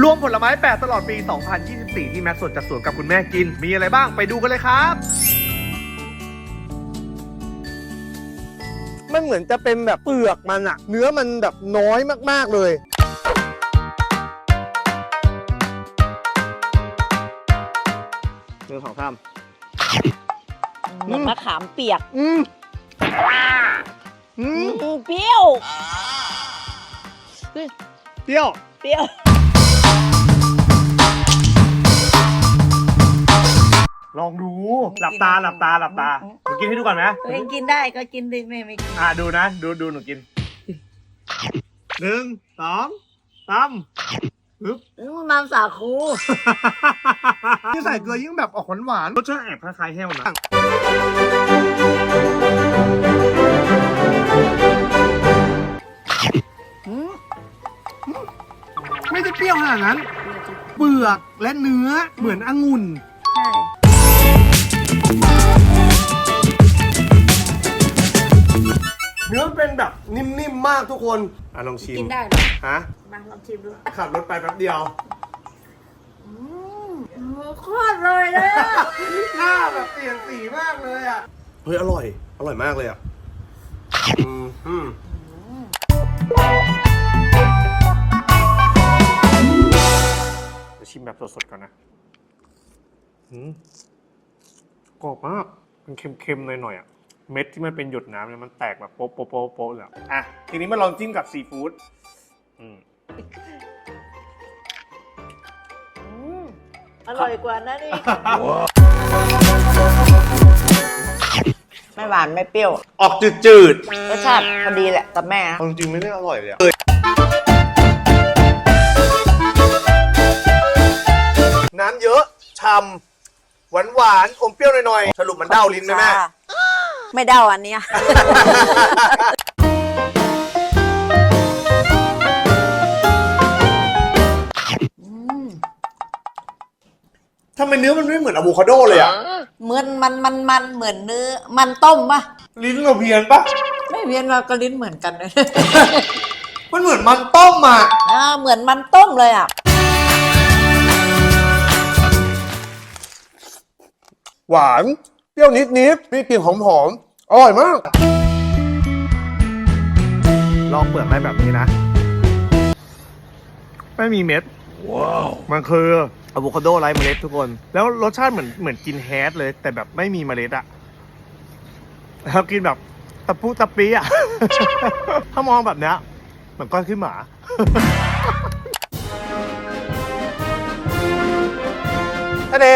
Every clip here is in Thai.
รวมผลไม้แปดตลอดปี 2024 ที่แม็กซ์สดจากสวนกับคุณแม่กิน มีอะไรบ้างไปดูกันเลยครับ มันเหมือนจะเป็นแบบเปลือกมันอะเนื้อมันแบบน้อยมากๆเลย หนึ่งสองสามเหมือนมะขามเปียกอืมอืมอืมเปรี้ยว เปรี้ยว เปรี้ยว ลองดู หลับตาหลับตาหลับตาหนูกินให้ดูก่อนไหมตัวเองกินได้ก็กินดิไม่ไม่กินอ่าดูนะ ดูดูหนูกินหนึ่งสองสามปึ๊บอืมน้ำสาคูยิ่งใส่เกลือยิ่งแบบออกหวานๆรสชาติแอบคล้ายๆแห้วนะอืมไม่ได้เปรี้ยวขนาดนั้น เปลือกและเนื้อเหมือนองุ่นใช่ มๆมากทุกคนอะลองชิมกินได้เหรอฮะมาลองชิมดูขับรถไปแป๊บเดียวอืมโคตรเลยเลยอะหน้าแบบเปลี่ยนสีมากเลยอะเฮ้ยอร่อย อร่อยมากเลยอะอืมอืมเดี๋ยวชิมแบบสดๆก่อนนะอืมกรอบมาก มันเค็มๆหน่อยๆอะ เม็ดที่มันเป็นหยดน้ำเนี่ยมันแตกแบบโป๊ะโป๊ะโป๊ะโป๊ะเลยอะอะทีนี้มาลองจิ้มกับซีฟู้ดอืม อืมอร่อยกว่านั้นอีก ไม่หวานไม่เปรี้ยวออกจืดรสชาติพอดีแหละกับแม่ๆนะเอาจริงๆไม่ได้อร่อยเลยอะน้ำเยอะชำหวานหวานๆอมเปรี้ยวหน่อยๆสรุปมันเด้าลิ้นไหมแม่ ค่ะ ไม่เด้าอันเนี้ย ทำไมเนื้อมันไม่เหมือนอะโวคาโดเลยอะเหมือนมันมันมันเหมือนเนื้อ มันต้มปะลิ้นเราเพี้ยนปะไม่เวียนเราก็ลิ้นเหมือนกันเลย มันเหมือนมันต้มอะอ่าเหมือนมันต้มเลยอะ หวาน เปรี้ยวนิดนิดๆมีกลิ่นหอมหอมๆ อร่อยมาก ลองเปลือกได้แบบนี้นะ ไม่มีเม็ด ว้าว มันคืออะโวคาโดไร้เมล็ดทุกคน แล้วรสชาติเหมือนเหมือนกินแฮชเลย แต่แบบไม่มีเมล็ดอะแล้วกินแบบตะปุตะปีอะ ถ้ามองแบบเนี้ยเหมือนก้อนขึ้นหมา ทะเล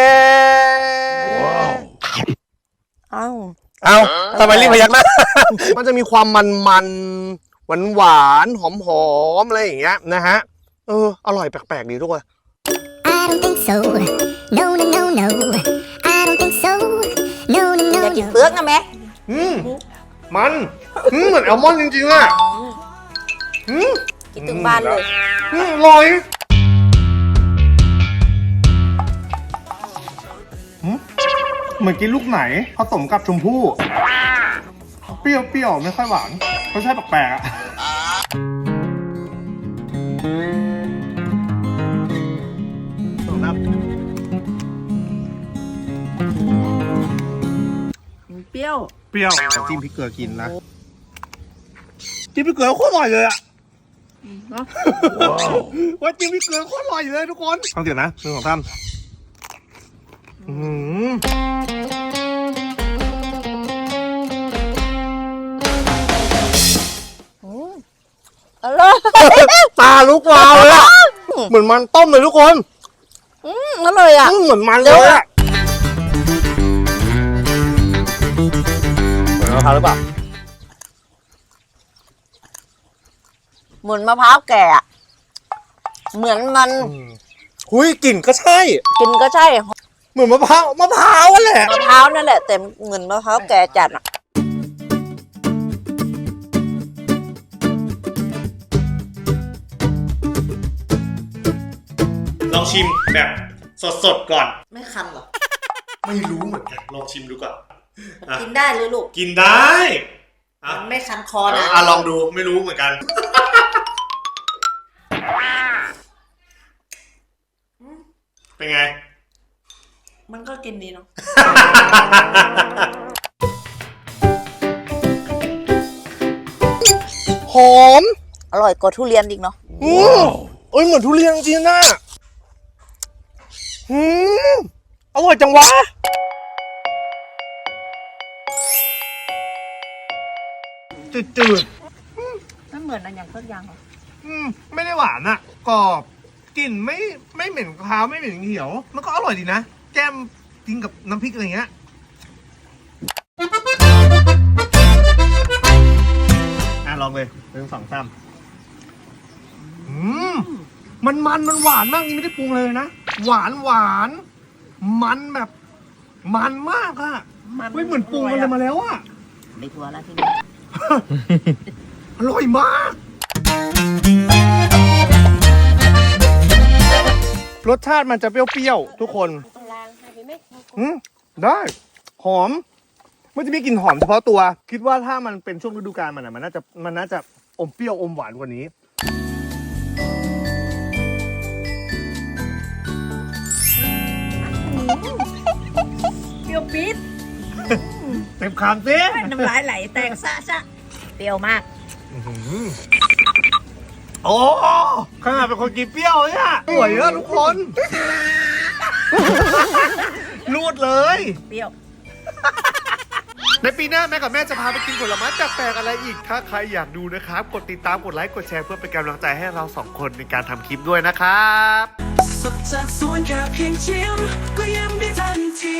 เอ้า เอาทำไมรีบพยักหน้า มันจะมีความมันมันหวานหวานๆหอมหอมๆอะไรอย่างเงี้ยนะฮะ เออ อร่อยแปลกๆดีทุกคน I don't think so. No, no, no, no. I don't think so. No, no, อย่า no, กิน no. เปลือกนะแม่อืมมันอืมเหมือนแอลมอนด์จริงๆอะอืมกินถึงบ้านเลย อืมอร่อย มือนกินลูกไหนผสมกับชมพู่ เปรี้ยวเปรี้ยวไม่ค่อยหวานรสชาติแปลกๆอะเปรี้ยว เปรี้ยวจิ้มพริกเกลือกินนะจิ้มพริกเกลือโคตรอร่อยเลยอะว่าจิ้มพริกเกลือโคตรอร่อยเลยทุกคนฟังเสียงนะหนึ่งสองสามอื้อ ลุกวาวเลยอะเหมือนมันต้มเลยทุกคนอืมอร่อยอะ อืมเหมือนมันเลยอะเหมือนมะพร้าวหรือเปล่าเหมือนมะพร้าวแก่อะเหมือนมันหุยกลิ่นก็ใช่ กินก็ใช่ เหมือนมะพร้าวมะพร้าวอะแหละ มะพร้าวนั่นแหละแต่เหมือนมะพร้าวแก่จัดอะ ลองชิมแบบสดๆก่อน ไม่คันหรอ ไม่รู้เหมือนกัน ลองชิมดูก่อน อะ กินได้เลยลูกกินได้อะมันไม่คันคอนะอะลองดูไม่รู้เหมือนกันอเป็นไง มันก็กินดีเนาะหอม อร่อยกว่าทุเรียนอีกเนาะอืมเอ้ยเหมือนทุเรียนจริงๆนะ อืมอร่อยจังวะจืดมันเหมือนอันอย่างสักอย่างเหรอๆอืมไม่ได้หวานอะกรอบกลิ่นไม่ไม่เหม็นคาวไม่เหม็นเหี่ยว มันก็อร่อยดีนะ แก้มกินกับน้ำพริกอะไรเงี้ย อะ ลองเลยหนึ่งสองสามอืม มันมันมันหวานมากนี่ไม่ได้ปรุงเลยนะ หวานหวาน มันแบบ มันมากอะเฮ้ยเหมือนปรุงมันเลยมาแล้วอะไม่ทัวแล้วทีนี้อร่อยมาก รสชาติมันจะเปรี้ยวๆทุกคนอืมได้ หอม มันจะมีกลิ่นหอมเฉพาะตัว คิดว่าถ้ามันเป็นช่วงฤดูกาลมันอะมันน่าจะมันน่าจะอมเปรี้ยวอมหวานกว่านี้ ต็มคำสิน้ำลายไหลแตกซะซะเปรี้ยวมาก โอ้ขนาดเป็นคนกินเปรี้ยวเนี่ยสวยอะทุกคน รูดเลย เปรี้ยว ในปีหน้าแม่กับแม่จะพาไปกินผลไม้แปลกๆอะไรอีก ถ้าใครอยากดูนะครับ กดติดตาม กดไลค์ กดแชร์เพื่อเป็นกำลังใจให้เราสองคนในการทำคลิปด้วยนะครับ สดจากสวนแค่เพียงชิมก็ยิ้มได้ทันที